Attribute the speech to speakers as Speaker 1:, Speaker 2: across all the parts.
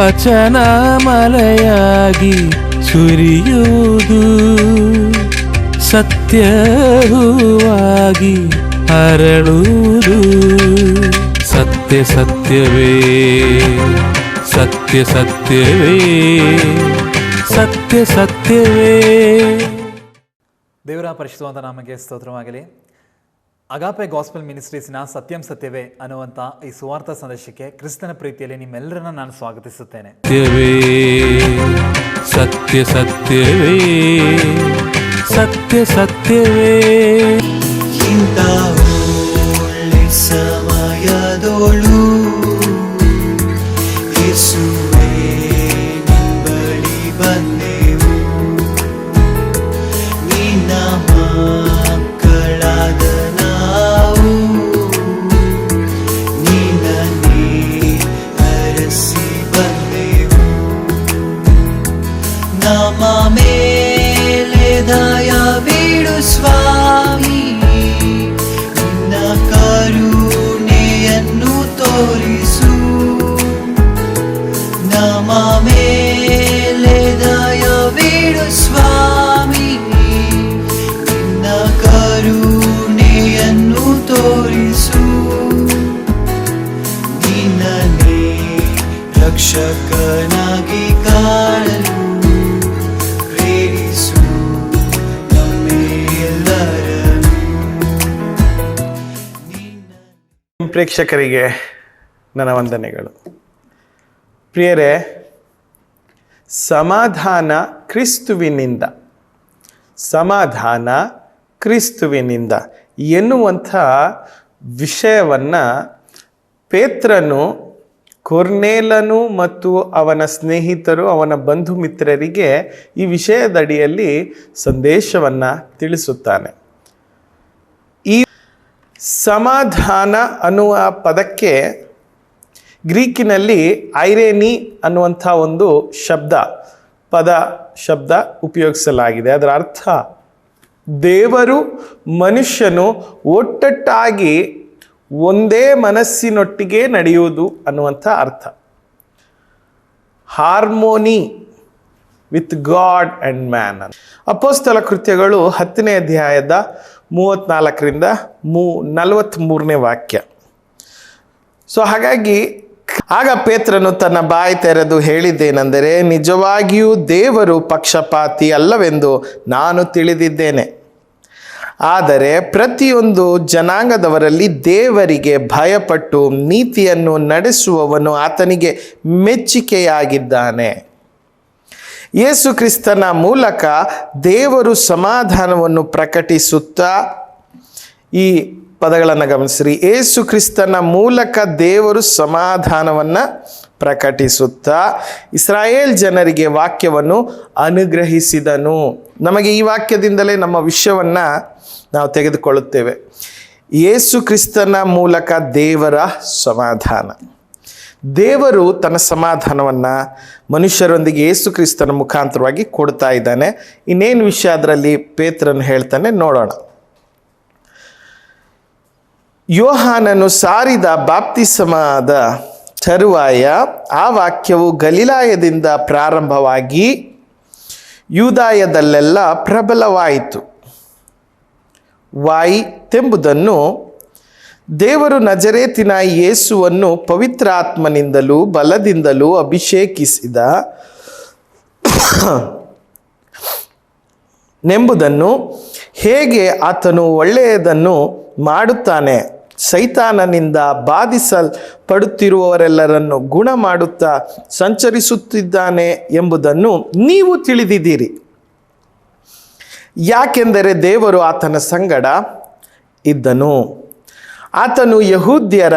Speaker 1: ವಚನ ಮಲೆಯಾಗಿ ಸುರಿಯುವುದು. ಸತ್ಯ ಹೂವಾಗಿ ಹರಳುವುದು ಸತ್ಯ ಸತ್ಯವೇ ಸತ್ಯ ಸತ್ಯವೇ ಸತ್ಯ ಸತ್ಯವೇ.
Speaker 2: ದೇವರ ಪರಿಶುದ್ಧವಾದ ನಾಮಕ್ಕೆ ಸ್ತೋತ್ರವಾಗಲಿ. ಅಗಾಪೆ ಗಾಸ್ಪೆಲ್ ಮಿನಿಸ್ಟ್ರೀಸ್ನ ಸತ್ಯಂ ಸತ್ಯವೇ ಅನ್ನುವಂಥ ಈ ಸುವಾರ್ಥ ಸಂದೇಶಕ್ಕೆ ಕ್ರಿಸ್ತನ ಪ್ರೀತಿಯಲ್ಲಿ ನಿಮ್ಮೆಲ್ಲರನ್ನ ನಾನು ಸ್ವಾಗತಿಸುತ್ತೇನೆ.
Speaker 1: ಸತ್ಯವೇ, ಸತ್ಯ ಸತ್ಯವೇ ಸತ್ಯ ಸತ್ಯವೇ.
Speaker 3: ನಿನ್ನನ್ನೇ ರಕ್ಷಕನಾಗಿ ಕಾಣಲು ಪ್ರೇರಿಸು
Speaker 4: ಪ್ರೇಕ್ಷಕರಿಗೆ ನನ್ನ ವಂದನೆಗಳು. ಪ್ರಿಯರೇ ಸಮಾಧಾನ ಕ್ರಿಸ್ತುವಿನಿಂದ ಸಮಾಧಾನ ಕ್ರಿಸ್ತುವಿನಿಂದ ಎನ್ನುವಂಥ ವಿಷಯವನ್ನು ಪೇತ್ರನು, ಕೊರ್ನೇಲನು ಮತ್ತು ಅವನ ಸ್ನೇಹಿತರು, ಅವನ ಬಂಧು ಮಿತ್ರರಿಗೆ ಈ ವಿಷಯದಡಿಯಲ್ಲಿ ಸಂದೇಶವನ್ನು ತಿಳಿಸುತ್ತಾನೆ. ಈ ಸಮಾಧಾನ ಅನ್ನುವ ಪದಕ್ಕೆ ಗ್ರೀಕಿನಲ್ಲಿ ಐರೇನಿ ಅನ್ನುವಂಥ ಒಂದು ಶಬ್ದ, ಪದ ಶಬ್ದ ಉಪಯೋಗಿಸಲಾಗಿದೆ. ಅದರ ಅರ್ಥ ದೇವರು ಮನುಷ್ಯನು ಒಟ್ಟೊಟ್ಟಾಗಿ ಒಂದೇ ಮನಸ್ಸಿನೊಟ್ಟಿಗೆ ನಡೆಯುವುದು ಅನ್ನುವಂಥ ಅರ್ಥ. Harmony with God and man ಅಪೋಸ್ತಲ ಕೃತ್ಯಗಳು ಹತ್ತನೇ ಅಧ್ಯಾಯದ ಮೂವತ್ತ್ನಾಲ್ಕರಿಂದ ಮೂ ನಲವತ್ತ್ಮೂರನೇ ವಾಕ್ಯ. ಸೊ ಹಾಗಾಗಿ ಆಗ ಪೇತ್ರನು ತನ್ನ ಬಾಯಿ ತೆರೆದು ಹೇಳಿದ್ದೇನೆಂದರೆ, ನಿಜವಾಗಿಯೂ ದೇವರು ಪಕ್ಷಪಾತಿ ಅಲ್ಲವೆಂದು ನಾನು ತಿಳಿದಿದ್ದೇನೆ. ಆದರೆ ಪ್ರತಿಯೊಂದು ಜನಾಂಗದವರಲ್ಲಿ ದೇವರಿಗೆ ಭಯಪಟ್ಟು ನೀತಿಯನ್ನು ನಡೆಸುವವನು ಆತನಿಗೆ ಮೆಚ್ಚಿಕೆಯಾಗಿದ್ದಾನೆ. ಯೇಸು ಕ್ರಿಸ್ತನ ಮೂಲಕ ದೇವರು ಸಮಾಧಾನವನ್ನು ಪ್ರಕಟಿಸುತ್ತಾ, ಈ ಪದಗಳನ್ನು ಗಮನಿಸ್ರಿ. ಏಸು ಕ್ರಿಸ್ತನ ಮೂಲಕ ದೇವರು ಸಮಾಧಾನವನ್ನು ಪ್ರಕಟಿಸುತ್ತಾ ಇಸ್ರಾಯೇಲ್ ಜನರಿಗೆ ವಾಕ್ಯವನ್ನು ಅನುಗ್ರಹಿಸಿದನು. ನಮಗೆ ಈ ವಾಕ್ಯದಿಂದಲೇ ನಮ್ಮ ವಿಷಯವನ್ನು ನಾವು ತೆಗೆದುಕೊಳ್ಳುತ್ತೇವೆ. ಏಸು ಕ್ರಿಸ್ತನ ಮೂಲಕ ದೇವರ ಸಮಾಧಾನ. ದೇವರು ತನ್ನ ಸಮಾಧಾನವನ್ನು ಮನುಷ್ಯರೊಂದಿಗೆ ಏಸು ಕ್ರಿಸ್ತನ ಮುಖಾಂತರವಾಗಿ ಕೊಡ್ತಾ ಇದ್ದಾನೆ. ಇನ್ನೇನು ವಿಷಯ ಅದರಲ್ಲಿ ಪೇತ್ರನ್ನು ಹೇಳ್ತಾನೆ ನೋಡೋಣ. ಯೋಹಾನನು ಸಾರಿದ ಬಾಪ್ತಿಸಮದ ತರುವಾಯ ಆ ವಾಕ್ಯವು ಗಲಿಲಾಯದಿಂದ ಪ್ರಾರಂಭವಾಗಿ ಯೂದಾಯದಲ್ಲೆಲ್ಲ ಪ್ರಬಲವಾಯಿತು. ವಾಯಿತೆಂಬುದನ್ನು ದೇವರು ನಜರೇತಿನ ಯೇಸುವನ್ನು ಪವಿತ್ರಾತ್ಮನಿಂದಲೂ ಬಲದಿಂದಲೂ ಅಭಿಷೇಕಿಸಿದ ನೆಂಬುದನ್ನು ಹೇಗೆ ಆತನು ಒಳ್ಳೆಯದನ್ನು ಮಾಡುತ್ತಾನೆ? ಸೈತಾನನಿಂದ ಬಾಧಿಸಲ್ಪಡುತ್ತಿರುವವರೆಲ್ಲರನ್ನು ಗುಣ ಮಾಡುತ್ತಾ ಸಂಚರಿಸುತ್ತಿದ್ದಾನೆ ಎಂಬುದನ್ನು ನೀವು ತಿಳಿದಿದ್ದೀರಿ. ಯಾಕೆಂದರೆ ದೇವರು ಆತನ ಸಂಗಡ ಇದ್ದನು. ಆತನು ಯಹೂದ್ಯರ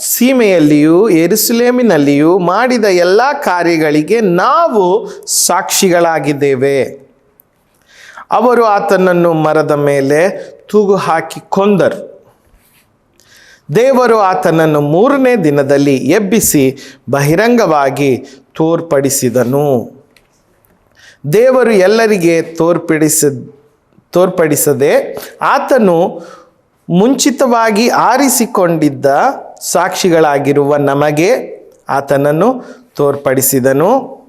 Speaker 4: ಸೀಮೆಯಲ್ಲಿಯೂ ಎರುಸಲೇಮಿನಲ್ಲಿಯೂ ಮಾಡಿದ ಎಲ್ಲ ಕಾರ್ಯಗಳಿಗೆ ನಾವು ಸಾಕ್ಷಿಗಳಾಗಿದ್ದೇವೆ. ಅವರು ಆತನನ್ನು ಮರದ ಮೇಲೆ ತೂಗು ಹಾಕಿ ಕೊಂದರು. ದೇವರು ಆತನನ್ನು ಮೂರನೇ ದಿನದಲ್ಲಿ ಎಬ್ಬಿಸಿ ಬಹಿರಂಗವಾಗಿ ತೋರ್ಪಡಿಸಿದನು. ದೇವರು ಎಲ್ಲರಿಗೆ ತೋರ್ಪಡಿಸ, ತೋರ್ಪಡಿಸದೆ ಆತನು ಮುಂಚಿತವಾಗಿ ಆರಿಸಿಕೊಂಡಿದ್ದ ಸಾಕ್ಷಿಗಳಾಗಿರುವ ನಮಗೆ ಆತನನ್ನು ತೋರ್ಪಡಿಸಿದನು.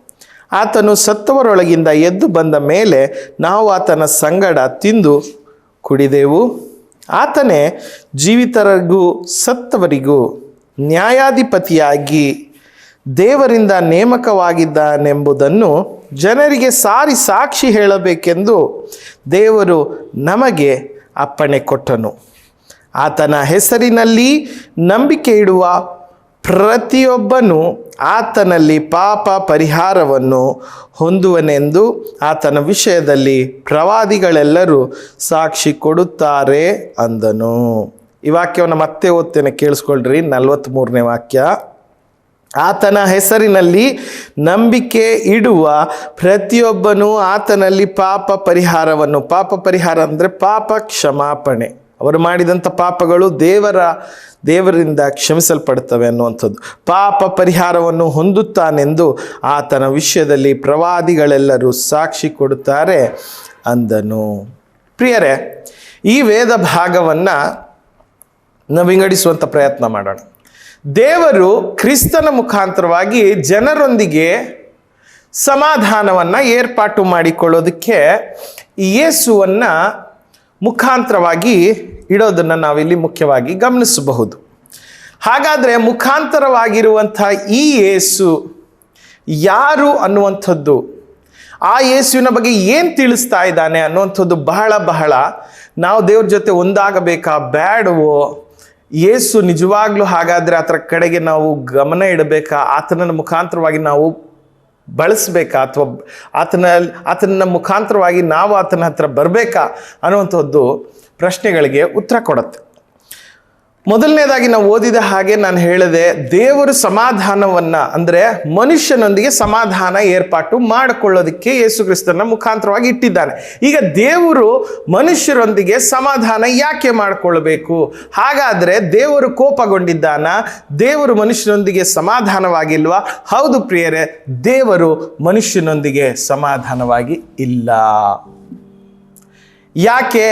Speaker 4: ಆತನು ಸತ್ತವರೊಳಗಿಂದ ಎದ್ದು ಬಂದ ಮೇಲೆ ನಾವು ಆತನ ಸಂಗಡ ತಿಂದು ಕುಡಿದೆವು. ಆತನೇ ಜೀವಿತರಿಗೂ ಸತ್ತವರಿಗೂ ನ್ಯಾಯಾಧಿಪತಿಯಾಗಿ ದೇವರಿಂದ ನೇಮಕವಾಗಿದ್ದಾನೆಂಬುದನ್ನು ಜನರಿಗೆ ಸಾರಿ ಸಾಕ್ಷಿ ಹೇಳಬೇಕೆಂದು ದೇವರು ನಮಗೆ ಅಪ್ಪಣೆ ಕೊಟ್ಟನು. ಆತನ ಹೆಸರಿನಲ್ಲಿ ನಂಬಿಕೆ ಇಡುವ ಪ್ರತಿಯೊಬ್ಬನು ಆತನಲ್ಲಿ ಪಾಪ ಪರಿಹಾರವನ್ನು ಹೊಂದುವನೆಂದು ಆತನ ವಿಷಯದಲ್ಲಿ ಪ್ರವಾದಿಗಳೆಲ್ಲರೂ ಸಾಕ್ಷಿ ಕೊಡುತ್ತಾರೆ ಅಂದನು. ಈ ವಾಕ್ಯವನ್ನು ಮತ್ತೆ ಓದ್ತೇನೆ, ಕೇಳಿಸ್ಕೊಳ್ರಿ. ನಲವತ್ತ್ಮೂರನೇ ವಾಕ್ಯ. ಆತನ ಹೆಸರಿನಲ್ಲಿ ನಂಬಿಕೆ ಇಡುವ ಪ್ರತಿಯೊಬ್ಬನು ಆತನಲ್ಲಿ ಪಾಪ ಪರಿಹಾರವನ್ನು, ಪಾಪ ಪರಿಹಾರ ಅಂದರೆ ಪಾಪ ಕ್ಷಮಾಪಣೆ. ಅವರು ಮಾಡಿದಂಥ ಪಾಪಗಳು ದೇವರ, ದೇವರಿಂದ ಕ್ಷಮಿಸಲ್ಪಡ್ತವೆ ಅನ್ನುವಂಥದ್ದು. ಪಾಪ ಪರಿಹಾರವನ್ನು ಹೊಂದುತ್ತಾನೆಂದು ಆತನ ವಿಷಯದಲ್ಲಿ ಪ್ರವಾದಿಗಳೆಲ್ಲರೂ ಸಾಕ್ಷಿ ಕೊಡುತ್ತಾರೆ ಅಂದನು. ಪ್ರಿಯರೇ, ಈ ವೇದ ಭಾಗವನ್ನು ನಾವು ವಿಂಗಡಿಸುವಂಥ ಪ್ರಯತ್ನ ಮಾಡೋಣ. ದೇವರು ಕ್ರಿಸ್ತನ ಮುಖಾಂತರವಾಗಿ ಜನರೊಂದಿಗೆ ಸಮಾಧಾನವನ್ನು ಏರ್ಪಾಟು ಮಾಡಿಕೊಳ್ಳೋದಕ್ಕೆ ಯೇಸುವನ್ನು ಮುಖಾಂತರವಾಗಿ ಇಡೋದನ್ನು ನಾವಿಲ್ಲಿ ಮುಖ್ಯವಾಗಿ ಗಮನಿಸಬಹುದು. ಹಾಗಾದರೆ ಮುಖಾಂತರವಾಗಿರುವಂಥ ಈ ಏಸು ಯಾರು ಅನ್ನುವಂಥದ್ದು? ಆ ಯೇಸುವಿನ ಬಗ್ಗೆ ಏನು ತಿಳಿಸ್ತಾ ಇದ್ದಾನೆ ಅನ್ನುವಂಥದ್ದು ಬಹಳ ಬಹಳ ನಾವು ದೇವ್ರ ಜೊತೆ ಒಂದಾಗಬೇಕಾ? ಬ್ಯಾಡವೋ? ಏಸು ನಿಜವಾಗ್ಲೂ ಹಾಗಾದರೆ ಆತರ ಕಡೆಗೆ ನಾವು ಗಮನ ಇಡಬೇಕಾ? ಆತನ ಮುಖಾಂತರವಾಗಿ ನಾವು ಬಳಸಬೇಕಾ ಅಥವಾ ಆತನ ಆತನ ಮುಖಾಂತರವಾಗಿ ನಾವು ಆತನ ಹತ್ರ ಬರಬೇಕಾ ಅನ್ನುವಂಥದ್ದು ಪ್ರಶ್ನೆಗಳಿಗೆ ಉತ್ತರ ಕೊಡುತ್ತೆ. ಮೊದಲನೇದಾಗಿ ನಾವು ಓದಿದ ಹಾಗೆ ನಾನು ಹೇಳಿದೆ ದೇವರು ಸಮಾಧಾನವನ್ನ ಅಂದರೆ ಮನುಷ್ಯನೊಂದಿಗೆ ಸಮಾಧಾನ ಏರ್ಪಾಟು ಮಾಡಿಕೊಳ್ಳೋದಕ್ಕೆ ಯೇಸು ಕ್ರಿಸ್ತನ ಮುಖಾಂತರವಾಗಿ ಇಟ್ಟಿದ್ದಾನೆ ಈಗ ದೇವರು ಮನುಷ್ಯರೊಂದಿಗೆ ಸಮಾಧಾನ ಯಾಕೆ ಮಾಡಿಕೊಳ್ಬೇಕು? ಹಾಗಾದರೆ ದೇವರು ಕೋಪಗೊಂಡಿದ್ದಾನ? ದೇವರು ಮನುಷ್ಯನೊಂದಿಗೆ ಸಮಾಧಾನವಾಗಿಲ್ವಾ? ಹೌದು ಪ್ರಿಯರೇ, ದೇವರು ಮನುಷ್ಯನೊಂದಿಗೆ ಸಮಾಧಾನವಾಗಿ ಇಲ್ಲ. ಯಾಕೆ?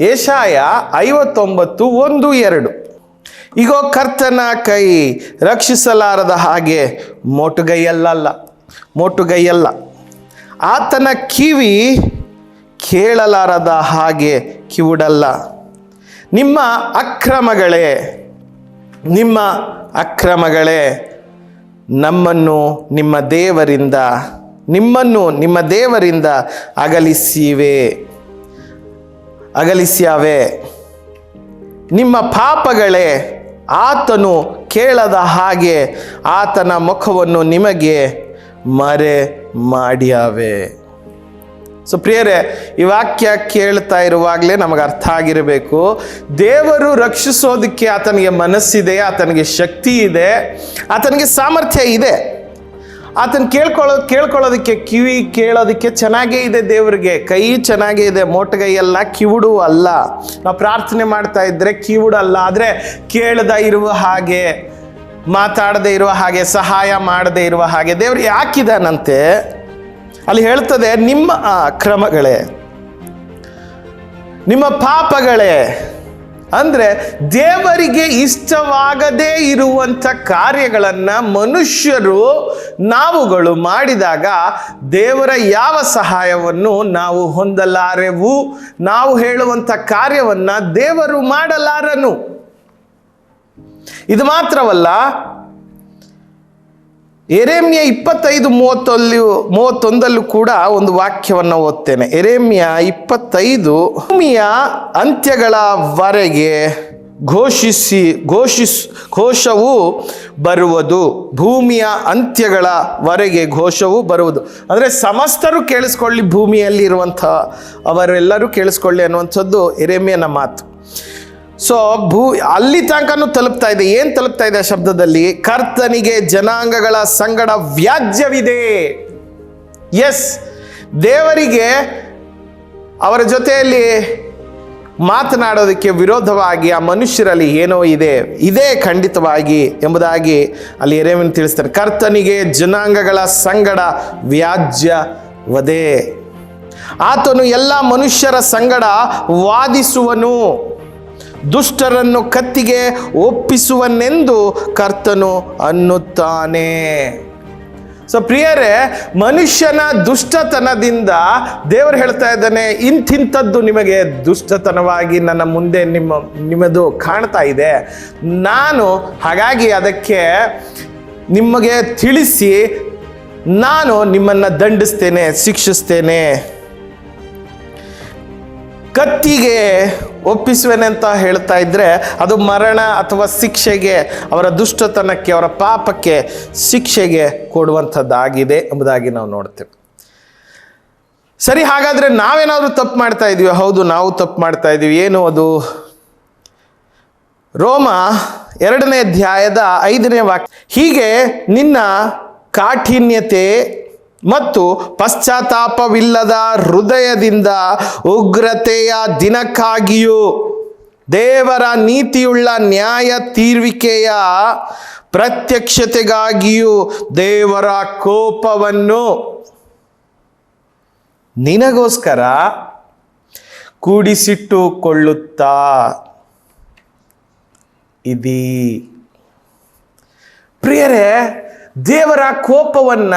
Speaker 4: ಏಷಾಯ ಐವತ್ತೊಂಬತ್ತು ಒಂದು ಎರಡು. ಈಗೋ ಕರ್ತನ ಕೈ ರಕ್ಷಿಸಲಾರದ ಹಾಗೆ ಮೋಟುಗೈಯಲ್ಲಲ್ಲ, ಮೋಟುಗೈಯಲ್ಲ. ಆತನ ಕಿವಿ ಕೇಳಲಾರದ ಹಾಗೆ ಕಿವುಡಲ್ಲ. ನಿಮ್ಮ ಅಕ್ರಮಗಳೇ ನಿಮ್ಮ ಅಕ್ರಮಗಳೇ, ನಮ್ಮನ್ನು ನಿಮ್ಮ ದೇವರಿಂದ, ನಿಮ್ಮನ್ನು ನಿಮ್ಮ ದೇವರಿಂದ ಅಗಲಿಸಿವೆ, ಅಗಲಿಸ್ಯಾವೆ. ನಿಮ್ಮ ಪಾಪಗಳೇ ಆತನು ಕೇಳದ ಹಾಗೆ ಆತನ ಮುಖವನ್ನು ನಿಮಗೆ ಮರೆ ಮಾಡ್ಯಾವೆ ಸೊ ಪ್ರಿಯರೇ, ಈ ವಾಕ್ಯ ಕೇಳ್ತಾ ಇರುವಾಗಲೇ ನಮಗೆ ಅರ್ಥ ಆಗಿರಬೇಕು. ದೇವರು ರಕ್ಷಿಸೋದಕ್ಕೆ ಆತನಿಗೆ ಮನಸ್ಸಿದೆ, ಆತನಿಗೆ ಶಕ್ತಿ ಇದೆ, ಆತನಿಗೆ ಸಾಮರ್ಥ್ಯ ಇದೆ. ಆತನ ಕೇಳ್ಕೊಳ್ಳೋ, ಕೇಳ್ಕೊಳ್ಳೋದಕ್ಕೆ, ಕಿವಿ ಕೇಳೋದಕ್ಕೆ ಚೆನ್ನಾಗೇ ಇದೆ ದೇವರಿಗೆ. ಕೈ ಚೆನ್ನಾಗೇ ಇದೆ ಮೋಟಗೈ ಅಲ್ಲ ಕಿವುಡು ಅಲ್ಲ. ನಾವು ಪ್ರಾರ್ಥನೆ ಮಾಡ್ತಾ ಇದ್ರೆ ಕಿವುಡು ಅಲ್ಲ, ಆದರೆ ಕೇಳದ ಇರುವ ಹಾಗೆ, ಮಾತಾಡದೆ ಇರುವ ಹಾಗೆ, ಸಹಾಯ ಮಾಡದೇ ಇರುವ ಹಾಗೆ ದೇವರು ಯಾಕಿದಾನಂತೆ? ಅಲ್ಲಿ ಹೇಳ್ತದೆ, ನಿಮ್ಮ ಕ್ರಮಗಳೇ, ನಿಮ್ಮ ಪಾಪಗಳೇ ಅಂದರೆ ದೇವರಿಗೆ ಇಷ್ಟವಾಗದೇ ಇರುವಂಥ ಕಾರ್ಯಗಳನ್ನು ಮನುಷ್ಯರು, ನಾವುಗಳು ಮಾಡಿದಾಗ ದೇವರ ಯಾವ ಸಹಾಯವನ್ನು ನಾವು ಹೊಂದಲಾರೆವು? ನಾವು ಹೇಳುವಂಥ ಕಾರ್ಯವನ್ನು ದೇವರು ಮಾಡಲಾರನು. ಇದು ಮಾತ್ರವಲ್ಲ ಎರೇಮ್ಯ ಇಪ್ಪತ್ತೈದು ಮೂವತ್ತಲ್ಲಿ ಮೂವತ್ತೊಂದಲ್ಲೂ ಕೂಡ ಒಂದು ವಾಕ್ಯವನ್ನು ಓದ್ತೇನೆ. ಎರೇಮ್ಯ ಇಪ್ಪತ್ತೈದು, ಭೂಮಿಯ ಅಂತ್ಯಗಳವರೆಗೆ ಘೋಷಿಸಿ, ಘೋಷಿಸ್, ಘೋಷವು ಬರುವುದು. ಭೂಮಿಯ ಅಂತ್ಯಗಳವರೆಗೆ ಘೋಷವು ಬರುವುದು. ಅಂದರೆ ಸಮಸ್ತರು ಕೇಳಿಸ್ಕೊಳ್ಳಿ ಭೂಮಿಯಲ್ಲಿ ಇರುವಂಥ ಅವರೆಲ್ಲರೂ ಕೇಳಿಸ್ಕೊಳ್ಳಿ ಅನ್ನುವಂಥದ್ದು ಎರೇಮ್ಯನ ಮಾತು. ಸೊ ಭೂ, ಅಲ್ಲಿ ತನಕನೂ ತಲುಪ್ತಾ ಇದೆ. ಏನು ತಲುಪ್ತಾ ಇದೆ ಶಬ್ದದಲ್ಲಿ? ಕರ್ತನಿಗೆ ಜನಾಂಗಗಳ ಸಂಗಡ ವ್ಯಾಜ್ಯವಿದೆ. ಎಸ್ ದೇವರಿಗೆ ಅವರ ಜೊತೆಯಲ್ಲಿ ಮಾತನಾಡೋದಕ್ಕೆ ವಿರೋಧವಾಗಿ ಆ ಮನುಷ್ಯರಲ್ಲಿ ಏನೋ ಇದೆ. ಇದೇ ಖಂಡಿತವಾಗಿ ಎಂಬುದಾಗಿ ಅಲ್ಲಿ ಎರೇವನ್ ತಿಳಿಸ್ತಾರೆ. ಕರ್ತನಿಗೆ ಜನಾಂಗಗಳ ಸಂಗಡ ವ್ಯಾಜ್ಯವದೇ. ಆತನು ಎಲ್ಲ ಮನುಷ್ಯರ ಸಂಗಡ ವಾದಿಸುವನು. ದುಷ್ಟರನ್ನು ಕತ್ತಿಗೆ ಒಪ್ಪಿಸುವನೆಂದು ಕರ್ತನು ಅನ್ನುತ್ತಾನೆ. ಸೊ ಪ್ರಿಯರೇ, ಮನುಷ್ಯನ ದುಷ್ಟತನದಿಂದ ದೇವರು ಹೇಳ್ತಾ ಇದ್ದಾನೆ ಇಂಥಿಂಥದ್ದು ನಿಮಗೆ ದುಷ್ಟತನವಾಗಿ ನನ್ನ ಮುಂದೆ ನಿಮ್ಮ, ನಿಮ್ಮದು ಕಾಣ್ತಾ ಇದೆ. ನಾನು ಹಾಗಾಗಿ ಅದಕ್ಕೆ ನಿಮಗೆ ತಿಳಿಸಿ, ನಾನು ನಿಮ್ಮನ್ನು ದಂಡಿಸ್ತೇನೆ, ಶಿಕ್ಷಿಸ್ತೇನೆ. ಕತ್ತಿಗೆ ಒಪ್ಪಿಸುವೆನೆ ಅಂತ ಹೇಳ್ತಾ ಇದ್ರೆ ಅದು ಮರಣ ಅಥವಾ ಶಿಕ್ಷೆಗೆ, ಅವರ ದುಷ್ಟತನಕ್ಕೆ, ಅವರ ಪಾಪಕ್ಕೆ ಶಿಕ್ಷೆಗೆ ಕೊಡುವಂಥದ್ದಾಗಿದೆ ಎಂಬುದಾಗಿ ನಾವು ನೋಡ್ತೇವೆ. ಸರಿ, ಹಾಗಾದ್ರೆ ನಾವೇನಾದರೂ ತಪ್ಪು ಮಾಡ್ತಾ ಇದೀವಿ? ಹೌದು, ನಾವು ತಪ್ಪು ಮಾಡ್ತಾ ಇದೀವಿ. ಏನು ಅದು? ರೋಮ ಎರಡನೇ ಅಧ್ಯಾಯದ ಐದನೇ ವಾಕ್ಯ ಹೀಗೆ ನಿನ್ನ ಕಾಠಿನ್ಯತೆ ಮತ್ತು ಪಶ್ಚಾತ್ತಾಪವಿಲ್ಲದ ಹೃದಯದಿಂದ ಉಗ್ರತೆಯ ದಿನಕ್ಕಾಗಿಯೂ ದೇವರ ನೀತಿಯುಳ್ಳ ನ್ಯಾಯ ತೀರ್ವಿಕೆಯ ಪ್ರತ್ಯಕ್ಷತೆಗಾಗಿಯೂ ದೇವರ ಕೋಪವನ್ನು ನಿನಗೋಸ್ಕರ ಕೂಡಿಸಿಟ್ಟುಕೊಳ್ಳುತ್ತಾ ಇದೀ ಪ್ರಿಯರೇ, ದೇವರ ಕೋಪವನ್ನ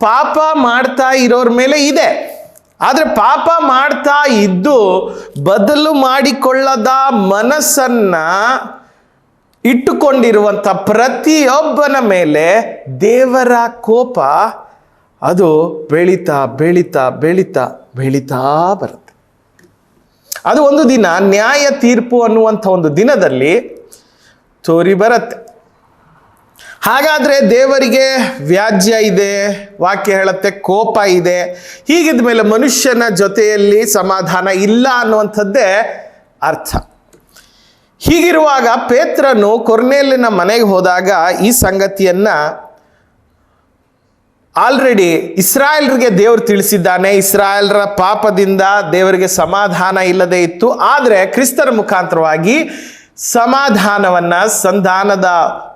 Speaker 4: ಪಾಪ ಮಾಡ್ತಾ ಇರೋರ ಮೇಲೆ ಇದೆ. ಆದರೆ ಪಾಪ ಮಾಡ್ತಾ ಇದ್ದು ಬದಲು ಮಾಡಿಕೊಳ್ಳದ ಮನಸ್ಸನ್ನ ಇಟ್ಟುಕೊಂಡಿರುವಂಥ ಪ್ರತಿಯೊಬ್ಬನ ಮೇಲೆ ದೇವರ ಕೋಪ ಅದು ಬೆಳೀತಾ ಬೆಳೀತಾ ಬೆಳೀತಾ ಬೆಳೀತಾ ಬರುತ್ತೆ. ಅದು ಒಂದು ದಿನ ನ್ಯಾಯ ತೀರ್ಪು ಅನ್ನುವಂಥ ಒಂದು ದಿನದಲ್ಲಿ ತೋರಿ ಬರುತ್ತೆ. ಹಾಗಾದ್ರೆ ದೇವರಿಗೆ ವ್ಯಾಜ್ಯ ಇದೆ, ವಾಕ್ಯ ಹೇಳುತ್ತೆ, ಕೋಪ ಇದೆ. ಹೀಗಿದ ಮೇಲೆ ಮನುಷ್ಯನ ಜೊತೆಯಲ್ಲಿ ಸಮಾಧಾನ ಇಲ್ಲ ಅನ್ನುವಂಥದ್ದೇ ಅರ್ಥ. ಹೀಗಿರುವಾಗ ಪೇತ್ರನು ಕೊರ್ನೇಲಿನ ಮನೆಗೆ ಹೋದಾಗ ಈ ಸಂಗತಿಯನ್ನ ಆಲ್ರೆಡಿ ಇಸ್ರಾಯೇಲ್ರಿಗೆ ದೇವರು ತಿಳಿಸಿದ್ದಾನೆ. ಇಸ್ರಾಯೇಲ್ರ ಪಾಪದಿಂದ ದೇವರಿಗೆ ಸಮಾಧಾನ ಇಲ್ಲದೆ ಇತ್ತು. ಆದರೆ ಕ್ರಿಸ್ತರ ಮುಖಾಂತರವಾಗಿ ಸಮಾಧಾನವನ್ನ ಸಂಧಾನದ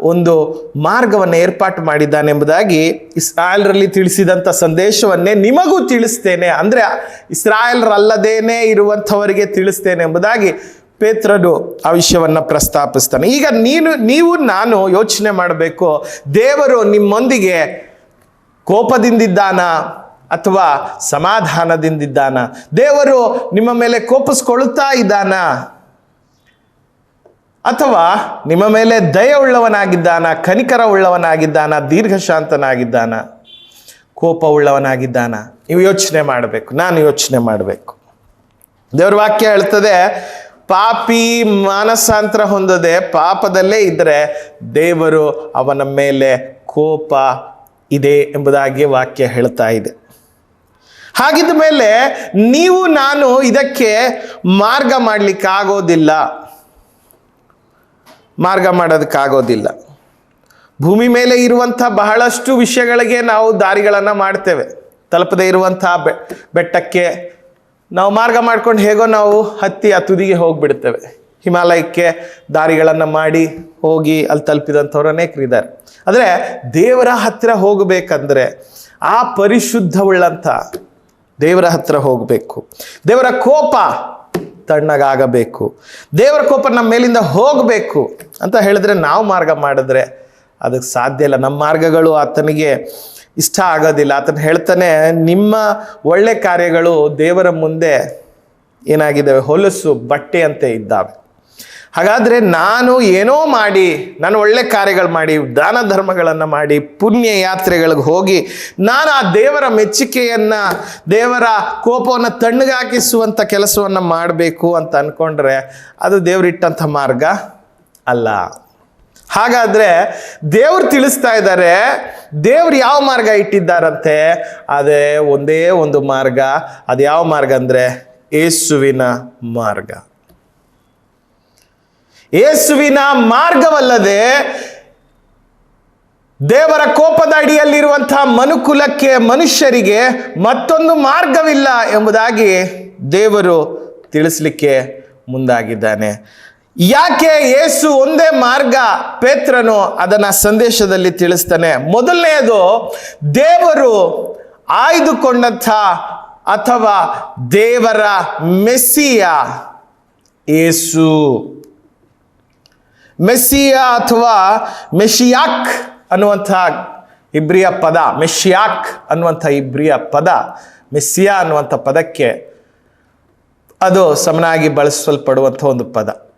Speaker 4: ಒಂದು ಮಾರ್ಗವನ್ನು ಏರ್ಪಾಟು ಮಾಡಿದ್ದಾನೆ ಎಂಬುದಾಗಿ ಇಸ್ರಾಯೇಲ್ರಲ್ಲಿ ತಿಳಿಸಿದಂಥ ಸಂದೇಶವನ್ನೇ ನಿಮಗೂ ತಿಳಿಸ್ತೇನೆ. ಅಂದರೆ ಇಸ್ರಾಯೇಲ್ರಲ್ಲದೇನೆ ಇರುವಂಥವರಿಗೆ ತಿಳಿಸ್ತೇನೆ ಎಂಬುದಾಗಿ ಪೇತ್ರನು ಆ ವಿಷಯವನ್ನು ಪ್ರಸ್ತಾಪಿಸ್ತಾನೆ. ಈಗ ನೀನು, ನೀವು, ನಾನು ಯೋಚನೆ ಮಾಡಬೇಕು, ದೇವರು ನಿಮ್ಮೊಂದಿಗೆ ಕೋಪದಿಂದಿದ್ದಾನ ಅಥವಾ ಸಮಾಧಾನದಿಂದಿದ್ದಾನ? ದೇವರು ನಿಮ್ಮ ಮೇಲೆ ಕೋಪಿಸ್ಕೊಳ್ತಾ ಇದ್ದಾನ? ಅಥವಾ ನಿಮ್ಮ ಮೇಲೆ ದಯ ಉಳ್ಳವನಾಗಿದ್ದಾನ ಕನಿಕರ ಉಳ್ಳವನಾಗಿದ್ದಾನ ದೀರ್ಘಶಾಂತನಾಗಿದ್ದಾನ ಕೋಪ ಉಳ್ಳವನಾಗಿದ್ದಾನ ನೀವು ಯೋಚನೆ ಮಾಡಬೇಕು, ನಾನು ಯೋಚನೆ ಮಾಡಬೇಕು. ದೇವ್ರ ವಾಕ್ಯ ಹೇಳ್ತದೆ, ಪಾಪಿ ಮಾನಸಾಂತರ ಹೊಂದದೆ ಪಾಪದಲ್ಲೇ ಇದ್ದರೆ ದೇವರು ಅವನ ಮೇಲೆ ಕೋಪ ಇದೆ ಎಂಬುದಾಗಿ ವಾಕ್ಯ ಹೇಳ್ತಾ ಇದೆ. ಹಾಗಿದ್ದ ಮೇಲೆ ನೀವು, ನಾನು ಇದಕ್ಕೆ ಮಾರ್ಗ ಮಾಡಲಿಕ್ಕೆ ಆಗೋದಿಲ್ಲ ಮಾರ್ಗ ಮಾಡೋದಕ್ಕಾಗೋದಿಲ್ಲ. ಭೂಮಿ ಮೇಲೆ ಇರುವಂಥ ಬಹಳಷ್ಟು ವಿಷಯಗಳಿಗೆ ನಾವು ದಾರಿಗಳನ್ನು ಮಾಡ್ತೇವೆ. ತಲುಪದೇ ಇರುವಂಥ ಬೆಟ್ಟಕ್ಕೆ ನಾವು ಮಾರ್ಗ ಮಾಡ್ಕೊಂಡು ಹೇಗೋ ನಾವು ಹತ್ತಿ ಆ ತುದಿಗೆ ಹೋಗಿಬಿಡ್ತೇವೆ. ಹಿಮಾಲಯಕ್ಕೆ ದಾರಿಗಳನ್ನು ಮಾಡಿ ಹೋಗಿ ಅಲ್ಲಿ ತಲುಪಿದಂಥವ್ರು ಅನೇಕರಿದ್ದಾರೆ. ಆದರೆ ದೇವರ ಹತ್ತಿರ ಹೋಗಬೇಕಂದ್ರೆ ಆ ಪರಿಶುದ್ಧವುಳ್ಳಂಥ ದೇವರ ಹತ್ತಿರ ಹೋಗಬೇಕು. ದೇವರ ಕೋಪ ತಣ್ಣಗಾಗಬೇಕು. ದೇವರ ಕೋಪ ನಮ್ಮ ಮೇಲಿಂದ ಹೋಗಬೇಕು ಅಂತ ಹೇಳಿದ್ರೆ ನಾವು ಮಾರ್ಗ ಮಾಡಿದ್ರೆ ಅದಕ್ಕೆ ಸಾಧ್ಯ ಇಲ್ಲ. ನಮ್ಮ ಮಾರ್ಗಗಳು ಆತನಿಗೆ ಇಷ್ಟ ಆಗೋದಿಲ್ಲ. ಆತನ ಹೇಳ್ತಾನೆ, ನಿಮ್ಮ ಒಳ್ಳೆ ಕಾರ್ಯಗಳು ದೇವರ ಮುಂದೆ ಏನಾಗಿದ್ದಾವೆ? ಹೊಲಸು, ಬಟ್ಟೆಯಂತೆ ಇದ್ದಾವೆ. ಹಾಗಾದರೆ ನಾನು ಏನೋ ಮಾಡಿ, ನಾನು ಒಳ್ಳೆ ಕಾರ್ಯಗಳು ಮಾಡಿ, ದಾನ ಧರ್ಮಗಳನ್ನು ಮಾಡಿ, ಪುಣ್ಯ ಯಾತ್ರೆಗಳಿಗೆ ಹೋಗಿ ನಾನು ಆ ದೇವರ ಮೆಚ್ಚುಗೆಯನ್ನು ದೇವರ ಕೋಪವನ್ನು ತಣ್ಣಗಾಕಿಸುವಂಥ ಕೆಲಸವನ್ನು ಮಾಡಬೇಕು ಅಂತ ಅಂದ್ಕೊಂಡ್ರೆ ಅದು ದೇವರಿಟ್ಟಂಥ ಮಾರ್ಗ ಅಲ್ಲ. ಹಾಗಾದರೆ ದೇವ್ರು ತಿಳಿಸ್ತಾ ಇದ್ದಾರೆ, ದೇವ್ರು ಯಾವ ಮಾರ್ಗ ಇಟ್ಟಿದ್ದಾರಂತೆ? ಅದೇ ಒಂದೇ ಒಂದು ಮಾರ್ಗ. ಅದು ಯಾವ ಮಾರ್ಗ ಅಂದರೆ? ಏಸುವಿನ ಮಾರ್ಗ. ಏಸುವಿನ ಮಾರ್ಗವಲ್ಲದೆ ದೇವರ ಕೋಪದ ಅಡಿಯಲ್ಲಿರುವಂತಹ ಮನುಕುಲಕ್ಕೆ ಮನುಷ್ಯರಿಗೆ ಮತ್ತೊಂದು ಮಾರ್ಗವಿಲ್ಲ ಎಂಬುದಾಗಿ ದೇವರು ತಿಳಿಸ್ಲಿಕ್ಕೆ ಮುಂದಾಗಿದ್ದಾನೆ. ಯಾಕೆ ಯೇಸು ಒಂದೇ ಮಾರ್ಗ? ಪೇತ್ರನು ಅದನ್ನ ಸಂದೇಶದಲ್ಲಿ ತಿಳಿಸ್ತಾನೆ. ಮೊದಲನೆಯದು, ದೇವರು ಆಯ್ದುಕೊಂಡಂಥ ಅಥವಾ ದೇವರ ಮೆಸ್ಸಿಯ ಏಸು ಮೆಸ್ಸಿಯ ಅಥವಾ ಮೆಶಿಯಾಕ್ ಅನ್ನುವಂಥ ಇಬ್ರಿಯ ಪದ ಮೆಶಿಯಾಕ್ ಅನ್ನುವಂಥ ಇಬ್ರಿಯ ಪದ, ಮೆಸ್ಸಿಯಾ ಅನ್ನುವಂಥ ಪದಕ್ಕೆ ಅದು ಸಮನಾಗಿ ಬಳಸಲ್ಪಡುವಂಥ ಒಂದು ಪದ.